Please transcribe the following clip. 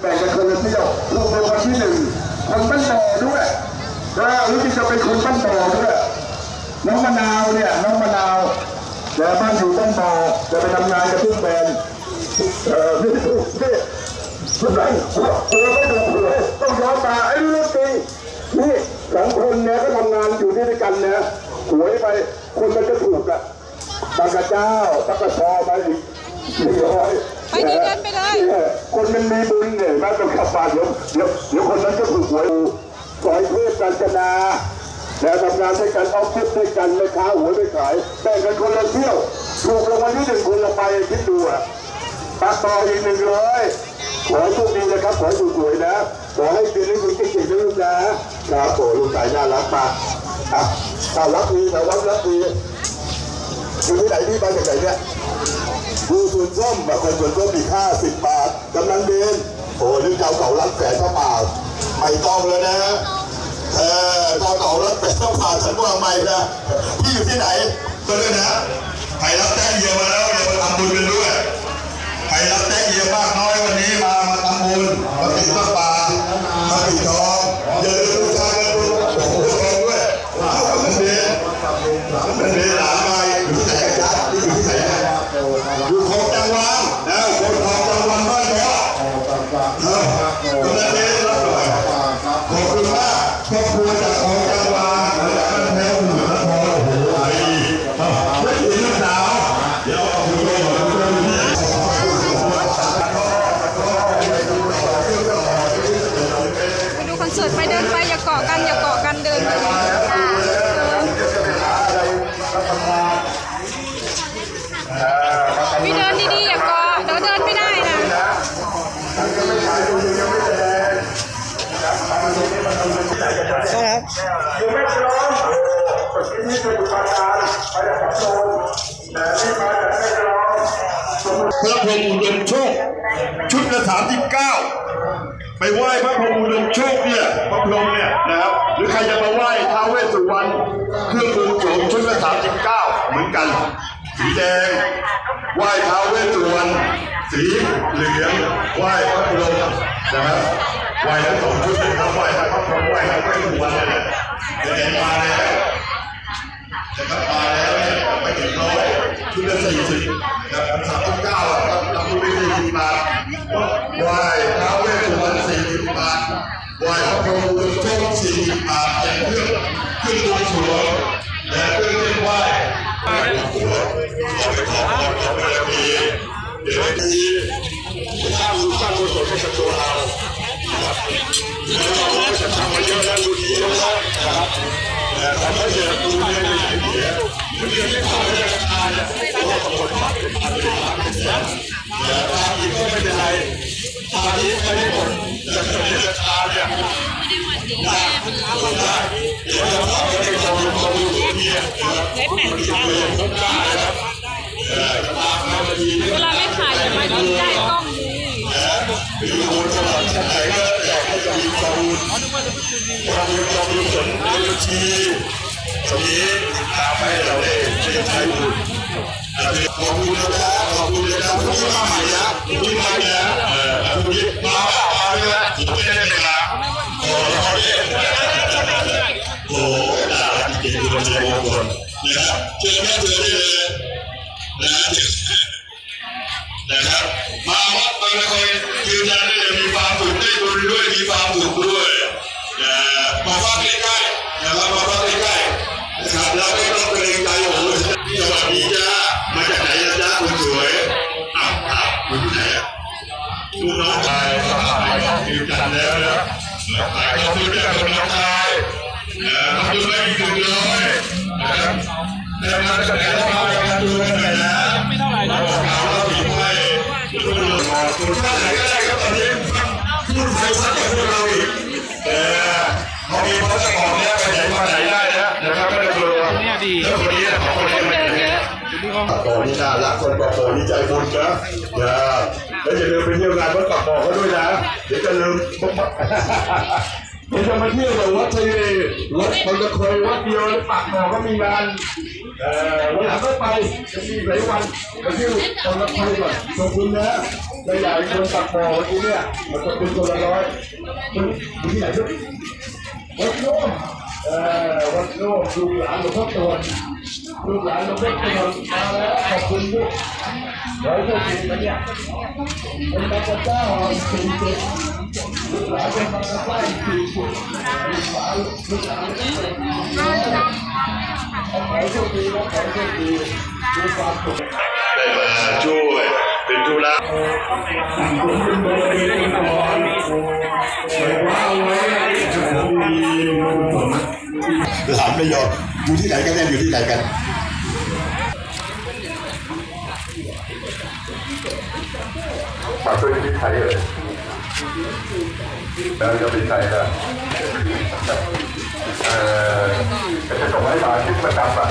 แบ่งกันคนละเที่ยวลูกเป็นคนที่หนึ่งคนบ้านบ่อด้วยแล้วรู้ที่จะเป็นคนบ้านบ่อด้วยน้องมะนาวเนี่ยน้องมะนาวแต่บ้านอยู่บ้านบ่อจะไปทำงานกับทุกแบรนด์เออนี่นี่นี่ทุกไหนหัวหัวไม่ดูหัวต้องย้อนมาไอ้เรื่องจริงนี่สองคนเนี่ยก็ทำงานอยู่ด้วยกันนะหวยไปคนมันจะถูกอะตากระเจ้าตากระชอไปอีกหนึ่งร้อยไปดีเดิ นไปเลย คนมันมีบุญเนี่ยแม่ต้องขับมาเดี๋ยวเดี๋ยวเดี๋ยวคนนั้นก็ถูกหวยสอยเทพกัญจนา แล้วทำงานด้วยกันออฟฟิศด้วยกันไม่ค้าหวยไม่ขายแบ่งกันคนละเที่ยว ถูกรางวัลที่หนึ่งคนละใบคิดดูอะตัดต่ออีกหนึ่งร้อยขอให้โชคดีนะครับขอให้ถูกหวยนะขอให้เป็นให้คุณเก่งๆนะลูกนะครับโอ้ลูกชายน่ารักมากอะถ้ารักดีถ้ารักรักดีอยู่ที่ไหนพี่มาจากไหนเนี่ย ดูส่วนส้มแบบคนส่วนส้มอีกห้าสิบบาทกำลังเดินโอ้นึกเจ้าเก่ารักแสนเท่าเปล่าไม่ต้องเลยนะเออเจ้าเก่ารักแสนเท่าเปล่าฉันว่าไม่นะพี่อยู่ที่ไหนก็ด้วยนะใครรับแจ้งเยียมาแล้วเดี๋ยวมาทำบุญกันด้วยใครรับแจ้งเยียมากน้อยวันนี้มามาทำบุญมาติดพระป่ามาปิดทอง อยู่แม่ฉลองนี่เป็นอุปการไปจากโซนแต่นี่มาจากแม่ฉลองพระพรหมอุดมโชค ชุดละสามสิบเก้าไปไหว้พระพรหมอุดมโชคเนี่ยพระพรหมเนี่ยนะครับ หรือใครจะมาไหว้ท้าวเวสสุวรรณเครื่องมือโฉมชุดละสามสิบเก้าเหมือนกัน สีแดงไหว้ท้าวเวสสุวรรณสีเหลืองไหว้พระพรหมนะครับ ไหว้ทั้งสองชุดเลยครับไหว้ทั้งพระพรหมไหว้ทั้งเวสสุวรรณเลยเดี๋ยวมาแล้วนะครับมาแล้วเนี่ยไม่ถึงร้อยชุดละสี่สิบนะครับสามสิบเก้าครับทำไปสี่สิบบาทไหว้ท้าวเวสสุวรรณสี่สิบบาทไหว้พระพรหมอุดมสี่สิบบาทอย่างเครื่องเครื่องบวสรวงและเครื่องเส้นไหวไหว้หลวขอไปขอพรขอไปแล้วมีเดี๋ยวมี แล้วเราก็จะทำมาเยอะแล้วรุ่นนี้เยอะแล้วนะครับแต่ทำให้เด็กดูเนี่ไม่ใช่เสียมันเรียนไม่เข้าไม่ได้ทานเนี่ยเพราะว่าบคนผ่านเป็นพันเป็นล้านเป็นแสนแต่ทาอีกก็ไม่เป็นไรทานนี้ไม่ได้หมดแต่ถ้าเป็นทานเนี่ยได้ได้เดี๋ยวเราเอาไปทำเป็นความรู้เนี่ยนะครับจะเป็นต้นกล้านะครับตามมาดีเนี่ยเวลาไม่ถ่ายอย่ามายิงใกล้องดิมีคนสมัครชั้นไหนก็อยากให้ จะมีข้อมูลข้อมูลข้อมูลผลในบัญชีตรงนี้ตามให้เราได้ได้ใช้บุญขอบคุณนะครับขอบคุณนะครับทุกที่มาใหม่นะทุกที่มาเนี่ยเออทุกที่มามาเลยนะผมไม่ได้เลยนะโอ้โหดาราเก่งๆคนเดียวคนนะครับเจอแม่เจอได้เลยนะ วัสดีจ้ามาจากไหนจ้าคุณสวยอ้าวอ้าวคุณที่ไหนอะคุณน้องชายสหายอยืนยันแล้วนะหลายขอบคุณด้วยคุณน้องชายนะขอบคุณไม่มีถึงเลยนะครับแล้วมาจากไหนแล้วมาจากดูกันหน่อยนะไม่เท่าไหร่นะบอกเราเราถึงไปคุณคุณท่านไหนก็ได้ครับตอนนี้พูดไทยชัดกว่าพวกเราอีกเออเขามีพาสปอร์ตเนี่ยไปไหนมาไหนได้นะนะครับไม่ต้องกลัวเนี่ยดีแล้วคนนี้ของคนนี้ ไม่ได้โอ้นี่น่ารักคนบอกโอ้นี่ใจบุญนะนะแล้วอย่าลืมไปเที่ยวงานวัดปักบอกเขาด้วยนะ เดี๋ยวจะลืมผมจะมาเที่ยวแต่วัดชัยเววัดบางตะคยวัดเดียวแล้วปากหมอก็มีงานเอ่อวันหลังก็ไปจะมีหลายวันมาเที่ยวบางตะคอยก่อนขอบคุณนะจะอยากให้คนปากหมอวันนี้เนี่ยมันจะเป็นคนละร้อยคุณอยู่ที่ไหนด้วยวัดโน้มเออวัดโน้มลูหลานหลวงพ่อตวน ลูกหลานหลวงพ่อตวนมาแล้วขอบคุณด้วยเดี๋ยวจะกินกันเนี่ยเป็นพระเจ้าจริงๆลูกหลานเป็นมาใกล้สี่สิบลูกหลานลูกหลานขอให้โชคดีนะขอให้โชคดีมีความสุขได้มาช่วยเป็นธุระผมเป็นบริเวณก่อนแต่ว่าไว้ผมมีผมหลานไม่ยอมอยู่ที่ไหนกันแน่อยู่ที่ไหนกัน ฝากช่วยที่ไทยเลยแล้วจะเป็นไทยนะเอ่อจะส่งให้มาที่ประจำอะ